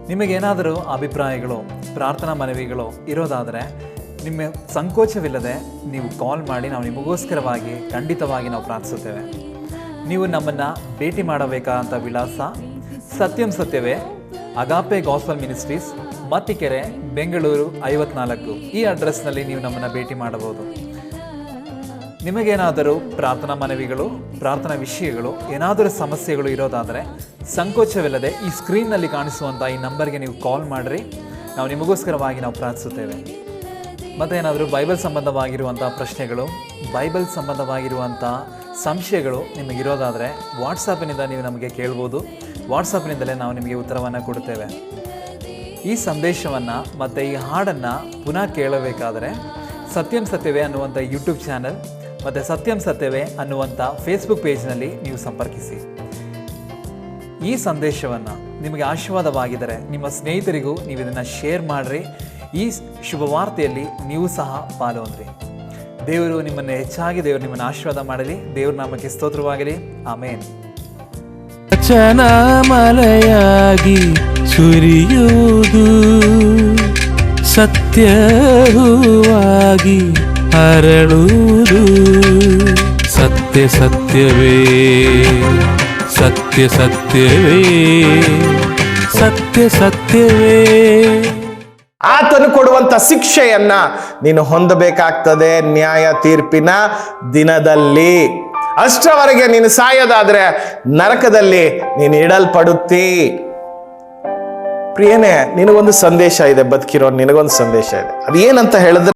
Speaker 2: ನಿಮಗೇನಾದರೂ ಅಭಿಪ್ರಾಯಗಳು, ಪ್ರಾರ್ಥನಾ ಮನವಿಗಳು ಇರೋದಾದರೆ, ನಿಮ್ಮ ಸಂಕೋಚವಿಲ್ಲದೆ ನೀವು ಕಾಲ್ ಮಾಡಿ ನಾವು ನಿಮಗೋಸ್ಕರವಾಗಿ ಖಂಡಿತವಾಗಿ ನಾವು ಪ್ರಾರ್ಥಿಸುತ್ತೇವೆ. ನೀವು ನಮ್ಮನ್ನು ಭೇಟಿ ಮಾಡಬೇಕಾದಂಥ ವಿಳಾಸ ಸತ್ಯಂ ಸತ್ಯವೇ, agape gospel ministries, Mattikere, Bengaluru ಐವತ್ನಾಲ್ಕು ಈ ಅಡ್ರೆಸ್ನಲ್ಲಿ ನೀವು ನಮ್ಮನ್ನು ಭೇಟಿ ಮಾಡಬಹುದು. ನಿಮಗೇನಾದರೂ ಪ್ರಾರ್ಥನಾ ಮನವಿಗಳು, ಪ್ರಾರ್ಥನಾ ವಿಷಯಗಳು, ಏನಾದರೂ ಸಮಸ್ಯೆಗಳು ಇರೋದಾದರೆ ಸಂಕೋಚವಿಲ್ಲದೆ ಈ ಸ್ಕ್ರೀನ್ನಲ್ಲಿ ಕಾಣಿಸುವಂಥ ಈ ನಂಬರ್ಗೆ ನೀವು ಕಾಲ್ ಮಾಡಿರಿ. ನಾವು ನಿಮಗೋಸ್ಕರವಾಗಿ ನಾವು ಪ್ರಾರ್ಥಿಸುತ್ತೇವೆ. ಮತ್ತು ಏನಾದರೂ ಬೈಬಲ್ ಸಂಬಂಧವಾಗಿರುವಂಥ ಪ್ರಶ್ನೆಗಳು, ಬೈಬಲ್ ಸಂಬಂಧವಾಗಿರುವಂಥ ಸಂಶಯಗಳು ನಿಮಗಿರೋದಾದರೆ ವಾಟ್ಸಾಪಿನಿಂದ ನೀವು ನಮಗೆ ಕೇಳ್ಬೋದು. ವಾಟ್ಸಾಪ್ನಿಂದಲೇ ನಾವು ನಿಮಗೆ ಉತ್ತರವನ್ನು ಕೊಡುತ್ತೇವೆ. ಈ ಸಂದೇಶವನ್ನು ಮತ್ತು ಈ ಹಾಡನ್ನು ಪುನಃ ಕೇಳಬೇಕಾದರೆ ಸತ್ಯಂ ಸತ್ಯವೇ ಅನ್ನುವಂಥ ಯೂಟ್ಯೂಬ್ ಚಾನಲ್ ಮತ್ತು ಸತ್ಯಂ ಸತ್ಯವೇ ಅನ್ನುವಂಥ ಫೇಸ್ಬುಕ್ ಪೇಜ್ನಲ್ಲಿ ನೀವು ಸಂಪರ್ಕಿಸಿ. ಈ ಸಂದೇಶವನ್ನು ನಿಮಗೆ ಆಶೀರ್ವಾದವಾಗಿದ್ದರೆ ನಿಮ್ಮ ಸ್ನೇಹಿತರಿಗೂ ನೀವು ಇದನ್ನು ಶೇರ್ ಮಾಡಿರಿ. ಈ ಶುಭವಾರ್ತೆಯಲ್ಲಿ ನೀವು ಸಹ ಪಾಲ್ಗೊಂಡ್ರಿ. ದೇವರು ನಿಮ್ಮನ್ನು ಹೆಚ್ಚಾಗಿ ದೇವರು ನಿಮ್ಮನ್ನು ಆಶೀರ್ವಾದ ಮಾಡಲಿ. ದೇವ್ರ ನಾಮಕ್ಕೆ ಸ್ತೋತ್ರವಾಗಲಿ. ಆಮೇನ್.
Speaker 1: ಚನಾಮಲೆಯಾಗಿ ಸುರಿಯುವುದು. ಸತ್ಯವಾಗಿ ಹರಳುವುದು ಸತ್ಯ ಸತ್ಯವೇ ಸತ್ಯ ಸತ್ಯವೇ ಸತ್ಯ ಸತ್ಯವೇ.
Speaker 4: ಆತನು ಕೊಡುವಂತ ಶಿಕ್ಷೆಯನ್ನ ನೀನು ಹೊಂದಬೇಕಾಗ್ತದೆ ನ್ಯಾಯ ತೀರ್ಪಿನ ದಿನದಲ್ಲಿ. ಅಷ್ಟರವರೆಗೆ ನೀನು ಸಾಯೋದಾದ್ರೆ ನರಕದಲ್ಲಿ ನೀನು ಇಡಲ್ಪಡುತ್ತಿ. ಪ್ರಿಯನೇ, ನಿನಗೊಂದು ಸಂದೇಶ ಇದೆ, ಬದುಕಿರೋ ನಿನಗೊಂದು ಸಂದೇಶ ಇದೆ. ಅದು ಏನಂತ ಹೇಳಿದ್ರೆ